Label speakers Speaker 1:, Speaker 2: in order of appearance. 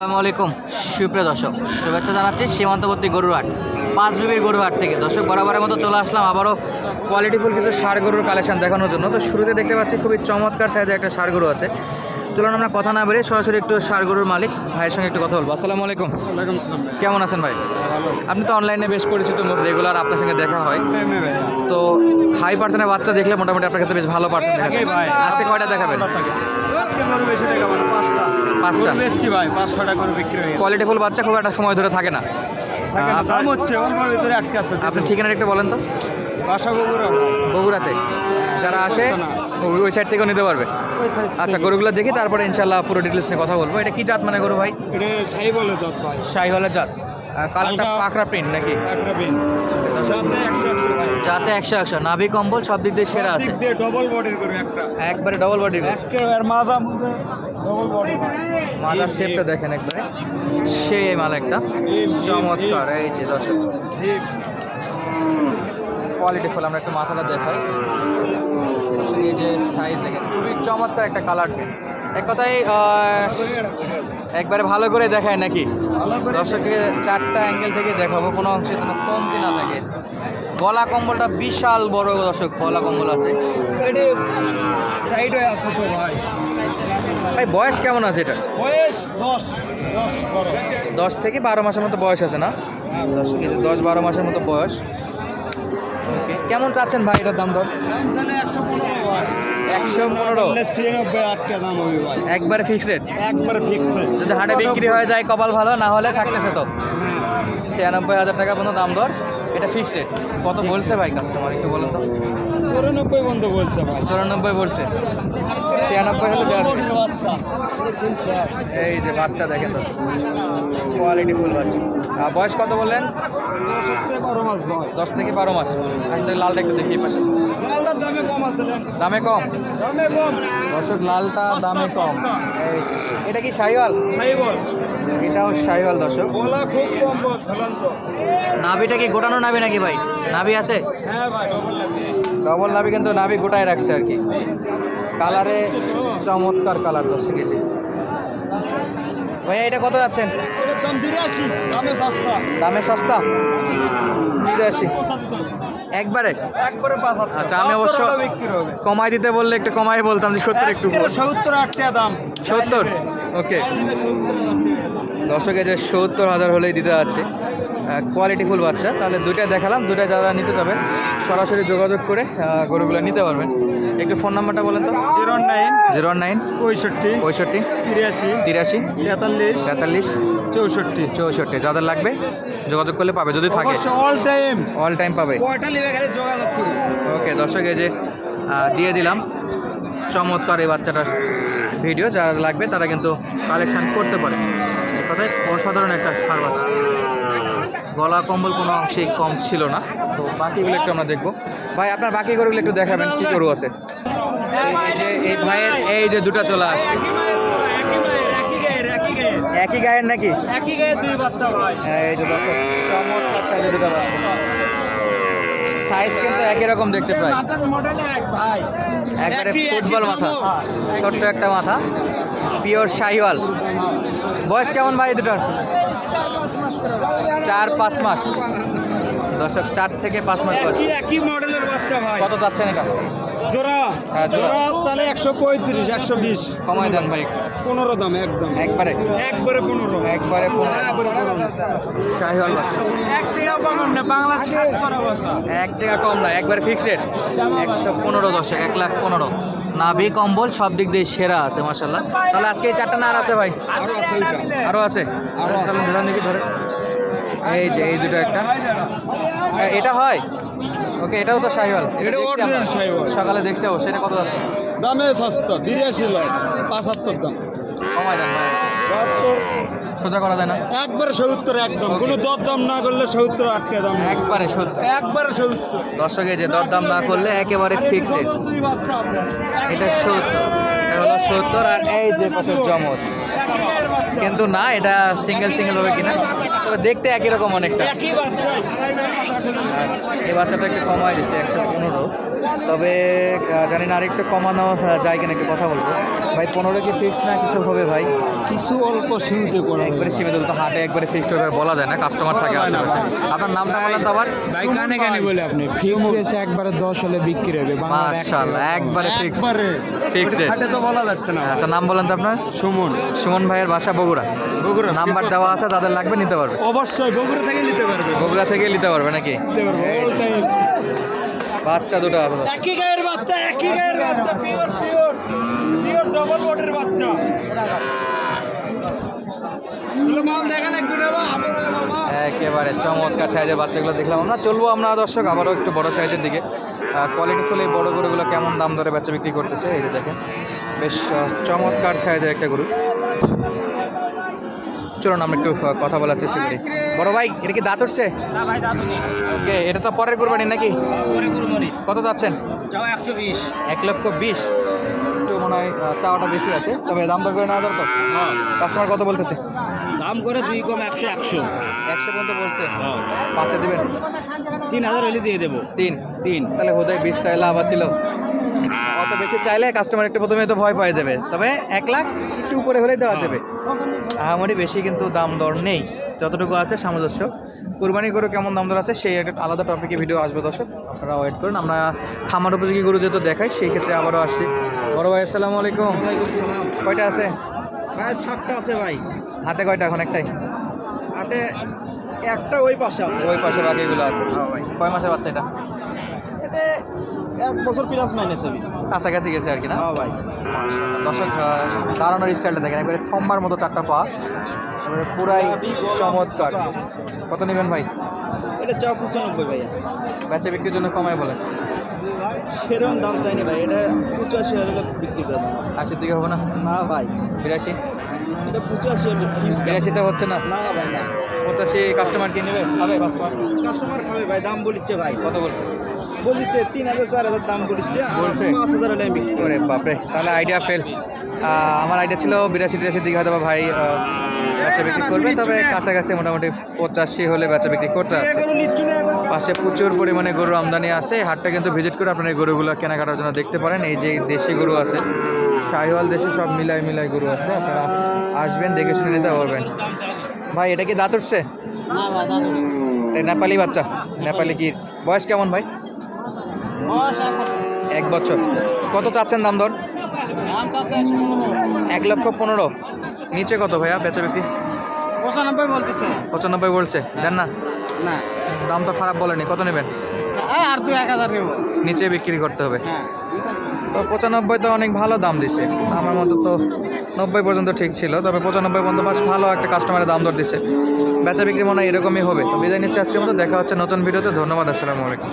Speaker 1: আসসালামু আলাইকুম। সুপ্রিয় দর্শক শুভেচ্ছা জানাচ্ছি সীমান্তবর্তী গরুরহাট পাঁচ বিবির গরুহাট থেকে। দর্শক বরাবরের মতো চলে আসলাম আবারও কোয়ালিটিফুল কিছু সার গরুর কালেকশন দেখানোর জন্য। তো শুরুতে দেখতে পাচ্ছি খুবই চমৎকার সাইজের একটা সার গরু আছে। চলুন আমরা কথা না বেরিয়ে সরাসরি একটু সার গরুর মালিক ভাইয়ের সঙ্গে একটু কথা বলব। আসসালামু আলাইকুম। কেমন আছেন ভাই? আপনি তো অনলাইনে বেশ পরিচিত রেগুলার আপনার সঙ্গে দেখা হয়। তো হাই পার্সেন্টের বাচ্চা দেখলে মোটামুটি আপনার কাছে বেশ ভালো পার্সেন্ট আজকে কয়টা দেখাবেন?
Speaker 2: পাঁচটা।
Speaker 1: পাঁচটা?
Speaker 2: বেচছি ভাই পাঁচ ছটা করে বিক্রি হয় কোয়ালিটি
Speaker 1: ফুল বাচ্চা খুব একটা সময় ধরে থাকে না।
Speaker 2: দাম হচ্ছে ওর ভিতরে আটকে আছে
Speaker 1: আপনি ঠিকানা একটু বলেন তো।
Speaker 2: বাসা বগুড়া
Speaker 1: বগুড়াতে। যারা আসে ওই- সাইড থেকেও নিতে পারবে। আচ্ছা। গরুগুলো দেখি তারপরে ইনশাল্লাহ পুরো ডিটেলস নিয়ে কথা বলব। এটা কি জাত মানে গরু ভাই?
Speaker 2: এটা সাই বলে দত ভাই।
Speaker 1: শাহিওয়ালের জাত। কালারটা পাকড়া প্রিন্ট নাকি?
Speaker 2: একশো ভাই।
Speaker 1: যাতে একশো একশো। নাভি কম্বল সব দিক দিয়ে সেরা আছে।
Speaker 2: ডবল বডির গরু একটা।
Speaker 1: একবারে ডবল বডি
Speaker 2: একেবারে মাথা ডবল বডি
Speaker 1: মাদার শেপটা দেখেন একবারে। সেই মাল একটা। চমৎকার। এই যে দর্শক। কোয়ালিটি ফুল আমরা একটু মাথাটা দেখাই। এই যে সাইজ দেখেন। খুবই চমৎকার একটা কালার এক কথায় একবারে ভালো করে দেখায় নাকি? দর্শককে চারটা অ্যাঙ্গেল থেকে দেখাবো কোনো অংশে যেন কমতি না থাকে। গলা কম্বলটা বিশাল বড় দর্শক গলা কম্বল আছে।
Speaker 2: সাইড আছে তো ভাই।
Speaker 1: ভাই বয়স কেমন আছে এটা?
Speaker 2: বয়স দশ দশ বড়
Speaker 1: দশ থেকে বারো মাসের মতো বয়স আছে না? দর্শক এই যে দশ বারো মাসের মতো বয়স। ওকে কেমন চাচ্ছেন ভাই এটার দাম দর?
Speaker 2: দাম একশো পনেরো
Speaker 1: একশো পনেরো।
Speaker 2: ছিয়ানব্বই আটটা দাম হবে ভাই।
Speaker 1: একবারে ফিক্সড রেট
Speaker 2: একবারে ফিক্স
Speaker 1: যদি হাটে বিক্রি হয়ে যায় কপাল ভালো না হলে থাকতেছে তো?
Speaker 2: হ্যাঁ।
Speaker 1: ছিয়ানব্বই হাজার টাকা পর্যন্ত দাম দর। এটা ফিক্সড রেট কত বলছে ভাই কাস্টমার একটু বলেন তো?
Speaker 2: চুরানব্বই বন্ধ বলছে ভাই।
Speaker 1: চুরানব্বই বলছে। ছিয়ানব্বই হলে। এই যে বাচ্চা দেখেন তো। কোয়ালিটি ফুল বাচ্চা। বয়স কত বললেন?
Speaker 2: দশ থেকে বারো মাস
Speaker 1: দশ থেকে বারো মাস। আসলে লালটা একটু দেখি এই পাশে।
Speaker 2: লালটার দামে কম আছে
Speaker 1: দামে কম?
Speaker 2: দামে কম।
Speaker 1: দর্শক লালটা দামে কম। এই যে। এটা কি শাহিওয়াল
Speaker 2: বল
Speaker 1: এটাও শাহিওয়াল দর্শক।
Speaker 2: বলা খুব কম
Speaker 1: নাভিটা কি গোটানো নাভি নাকি ভাই? নাভি আছে?
Speaker 2: হ্যাঁ ভাই ডবল লাগবে
Speaker 1: নাভি কিন্তু নাভি গোটায় রাখছে আর কি। কালারে চমৎকার কালার দর্শক এই ভাইয়া এটা কত যাচ্ছেন?
Speaker 2: দাম সস্তা।
Speaker 1: দামে সস্তা? বিরাশি। একবারে?
Speaker 2: একবারে
Speaker 1: আচ্ছা, আমি অবশ্য- কমাই দিতে বললে একটু কমাই বলতাম যে সত্তর একটু
Speaker 2: সত্তর আটটা দাম।
Speaker 1: সত্তর? ওকে দর্শকে যে সত্তর হাজার হলেই দিতে যাচ্ছে কোয়ালিটি ফুল বাচ্চা। তাহলে দুইটা দেখালাম দুইটা যারা নিতে যাবেন সরাসরি যোগাযোগ করে গরুগুলো নিতে পারবেন। একটু ফোন নাম্বারটা বলেন তো।
Speaker 2: জিরো নাইন
Speaker 1: জিরো নাইন
Speaker 2: পঁয়ষট্টি
Speaker 1: পঁয়ষট্টি
Speaker 2: তিরাশি
Speaker 1: তিরাশি
Speaker 2: তেতাল্লিশ
Speaker 1: তেতাল্লিশ
Speaker 2: চৌষট্টি।
Speaker 1: চৌষট্টি। যাদের লাগবে যোগাযোগ করলে পাবে যদি থাকে।
Speaker 2: অল টাইম
Speaker 1: অল টাইম পাবে। ওকে দর্শক এই যে দিয়ে দিলাম। চমৎকার এই বাচ্চাটার ভিডিও যারা লাগবে তারা কিন্তু কালেকশন করতে পারে। কথায় অসাধারণ একটা সার বাচ্চা গলা কম্বল কোনো অংশেই কম ছিল না। তো বাকিগুলো একটু আমরা দেখব। ভাই আপনার বাকি গরুগুলো একটু দেখাবেন কি গরু আছে? এই- এই যে এই ভাইয়ের এই যে দুটো চলে আসে
Speaker 2: একই গায়ের,
Speaker 1: নাকি?
Speaker 2: একই গায়ের দুই বাচ্চা ভাই।
Speaker 1: হ্যাঁ, এই যে দর্শক চমৎকার সাইজে দুটো বাচ্চা। সাইজ কিন্তু একই রকম দেখতে পাই একবারে ফুটবল মাথা ছোট্ট একটা মাথা পিওর শাহিওয়াল। বয়স কেমন ভাই দুটোর? চার পাঁচ মাস। দর্শক চার থেকে পাঁচ মাস বয়স।
Speaker 2: একই একই মডেলের বাচ্চা ভাই।
Speaker 1: কত চাচ্ছেন এটা?
Speaker 2: জোড়া
Speaker 1: হ্যাঁ, জোড়া।
Speaker 2: তাহলে একশো পঁয়ত্রিশ একশো বিশ।
Speaker 1: কমাই দেন ভাই।
Speaker 2: পনেরো দাম একদম।
Speaker 1: একবারে।
Speaker 2: একবারে পনেরো।
Speaker 1: একবারে শাহিওয়াল বাচ্চা।
Speaker 2: এক টাকা কম না বাংলা
Speaker 1: এক টাকা কম না একবারে ফিক্সড একশো পনেরো দশক এক লাখ পনেরো। নাভি কম্বল সব দিক দিয়ে সেরা আছে মাসাল্লাহ তাহলে আজকে এই চারটা না আর আছে ভাই?
Speaker 2: আরও আছে
Speaker 1: আরও আছে।
Speaker 2: আরও আছে।
Speaker 1: ধরেন দেখি ধরে এই যে এই দুটো একটা। এটা হয়? ওকে এটাও তো শাহিওয়াল এটা
Speaker 2: এটা।
Speaker 1: সকালে দেখছি ও সেটা কত যাচ্ছে?
Speaker 2: দামে সস্তা বিরাশি লাখ পাঁচাত্তর দাম।
Speaker 1: কমাই দেন
Speaker 2: বাহাত্তর।
Speaker 1: সোজা করা যায় না?
Speaker 2: একবারে সত্তর একদম। কোনো দর দাম না করলে সত্তর আটটা দাম।
Speaker 1: একবারে সত্তর।
Speaker 2: একবারে সত্তর।
Speaker 1: দর্শকে যে দরদাম না করলে একেবারে
Speaker 2: বাচ্চা আছে।
Speaker 1: এটা সত্তর। হলো সত্তর আর এই যে পাশে জমজ। কিন্তু না এটা সিঙ্গেল সিঙ্গেল হবে কিনা? তবে দেখতে একই রকম অনেকটা। এই বাচ্চাটা একটু কমাই দিচ্ছে একশো পনেরো। তবে জানি না আরেকটু কমানো যায় কিনা একটু কথা বলব। ভাই পনেরো কি ফিক্স না কিছু হবে ভাই?
Speaker 2: কিছু অল্প সীমিত করে
Speaker 1: একবারে সীমিত তো হাটে একবারে ফিক্সড হবে বলা যায় না কাস্টমার থাকে আশেপাশে। আপনার নামটা বলেন তো আবার।
Speaker 2: ভাই কানে কানে বলে আপনি ফিক্স এসে একবারে দশ হলে বিক্রি হবে
Speaker 1: মাশাআল্লাহ একবারে ফিক্সড
Speaker 2: একবারে।
Speaker 1: ফিক্সড
Speaker 2: হাটে তো বলা যাচ্ছে না।
Speaker 1: আচ্ছা নাম বলেন তো আপনার।
Speaker 2: সুমন।
Speaker 1: সুমন ভাইয়ের বাসা বগুড়া।
Speaker 2: বগুড়া।
Speaker 1: নাম্বার দেওয়া আছে যাদের লাগবে নিতে পারবে।
Speaker 2: অবশ্যই বগুড়া থেকে নিতে পারবে।
Speaker 1: বগুড়া থেকে নিতে পারবে নাকি?
Speaker 2: নিতে পারবে।
Speaker 1: বাচ্চা দুটো
Speaker 2: একই গায়ের বাচ্চা একই গায়ের বাচ্চা পিওর পিওর পিওর ডবল বডির বাচ্চা।
Speaker 1: একেবারে চমৎকার সাইজের বাচ্চাগুলো দেখলাম আমরা। চলবো আমরা দর্শক আবারও একটু বড় সাইজের দিকে। কোয়ালিটি ফুল এই বড় গরুগুলো কেমন দাম ধরে বাচ্চা বিক্রি করতেছে এই যে দেখেন। বেশ চমৎকার সাইজের একটা গরু। চলুন আমরা একটু কথা বলার চেষ্টা করি। বড় ভাই এটা কি দাঁত উঠছে? ওকে এটা তো পরের কোরবানি নাকি? কত যাচ্ছেন?
Speaker 2: একশো বিশ।
Speaker 1: এক লক্ষ বিশ। একটু মনে হয় চাওয়াটা বেশি আছে তবে দাম দর করে নেওয়া দরকার কাস্টমার কত বলতেছে?
Speaker 2: দাম করে দুই কম একশো একশো।
Speaker 1: একশো পর্যন্ত বলছে? পাঁচে দেবেন?
Speaker 2: তিন হাজার হলে দিয়ে দেবো।
Speaker 1: তিন?
Speaker 2: তিন।
Speaker 1: তাহলে বোধহয় বিশ চাইলে আবার ছিল অত বেশি চাইলে কাস্টমার একটু প্রথমে তো ভয় পেয়ে যাবে। তবে এক লাখ একটু উপরে হলেই দেওয়া যাবে। আহামরি বেশি কিন্তু দাম দর নেই। যতটুকু আছে সামঞ্জস্য। কুরবানি গরু কেমন দাম দর আছে সেই একটা আলাদা টপিকে ভিডিও আসবে দর্শক। আপনারা ওয়েট করুন। আমরা খামার উপযোগী গরু যেহেতু দেখাই সেই ক্ষেত্রে আবারও আসছি। বড় ভাই আসসালামু আলাইকুম। কয়টা আছে?
Speaker 2: ভাই সাতটা আছে ভাই।
Speaker 1: হাতে কয়টা এখন একটাই?
Speaker 2: আটে একটা ওই পাশে আছে।
Speaker 1: ওই পাশে বাকিগুলো আছে। ভাই। কয় মাসের বাচ্চা এটা?
Speaker 2: এটা এক বছর প্লাস মাইনাস হবে।
Speaker 1: কাছাকাছি গেছে আর কি না?
Speaker 2: হ্যাঁ ভাই।
Speaker 1: দর্শক দাঁড়ানোর স্টাইলটা দেখেন। একবারে থম্বার মতো চারটা পা। তারপরে পুরাই চমৎকার। কত নেবেন ভাই?
Speaker 2: এটা চা পঁচানব্বই ভাই
Speaker 1: বেচে বিক্রির জন্য কমাই বলেন।
Speaker 2: সেরকম দাম চাইনি ভাই। এটা পঁচাশি হলে বিক্রি করে
Speaker 1: আশির দিকে হবে না?
Speaker 2: না ভাই।
Speaker 1: বিরাশি?
Speaker 2: এটা পঁচাশি হলে
Speaker 1: বিরাশিতে হচ্ছে না।
Speaker 2: না ভাই না।
Speaker 1: পঁচাশি কাস্টমার কি নেবে? হবে কাস্টমার
Speaker 2: কাস্টমার খাবে ভাই দাম বলিচ্ছে ভাই।
Speaker 1: কত বলছে?
Speaker 2: বলিচ্ছে তিন হাজার চার হাজার দাম বলিচ্ছে
Speaker 1: বলছে?
Speaker 2: পাঁচ হাজার হলে আমি বিক্রি করে
Speaker 1: বাপরে তাহলে আইডিয়া ফেল আমার আইডিয়া ছিল বিরাশি তিরাশির দিকে হয়তো ভাই বেচা বিক্রি করবে। তবে কাছাকাছি মোটামুটি পঁচাশি হলে বেচা বিক্রি করতে। পাশে। প্রচুর পরিমাণে গরু আমদানি আছে। হাটটা কিন্তু ভিজিট করে আপনারা এই গরুগুলো কেনাকাটার জন্য দেখতে পারেন। এই যে দেশি গরু আছে শাহিওয়াল দেশে সব মিলাই মিলাই গরু আছে আপনারা আসবেন দেখে শুনে নিতে পারবেন। ভাই এটা কি দাঁত উঠছে? নেপালি বাচ্চা নেপালি কি বয়স কেমন ভাই?
Speaker 2: এক বছর।
Speaker 1: কত চাচ্ছেন দাম দর? এক লক্ষ পনেরো। নিচে কত ভাইয়া বেচা বিক্রি?
Speaker 2: পঁচানব্বই বলতেছে।
Speaker 1: পঁচানব্বই বলছে। দেন না?
Speaker 2: না।
Speaker 1: দাম তো খারাপ বলেনি কত নেবেন?
Speaker 2: আর তুই এক হাজার নেব।
Speaker 1: নিচে বিক্রি করতে হবে।
Speaker 2: হ্যাঁ।
Speaker 1: তো পঁচানব্বই তো অনেক ভালো দাম দিছে। আমার মতো তো নব্বই পর্যন্ত ঠিক ছিল, তবে পঁচানব্বই পর্যন্ত বেশ ভালো একটা কাস্টমারের দাম দর দিছে। বেচা বিক্রি মনে হয় এরকমই হবে। তো বিদায় নিচ্ছে আজকের মতো, দেখা হচ্ছে নতুন ভিডিওতে। ধন্যবাদ, আসসালামু আলাইকুম।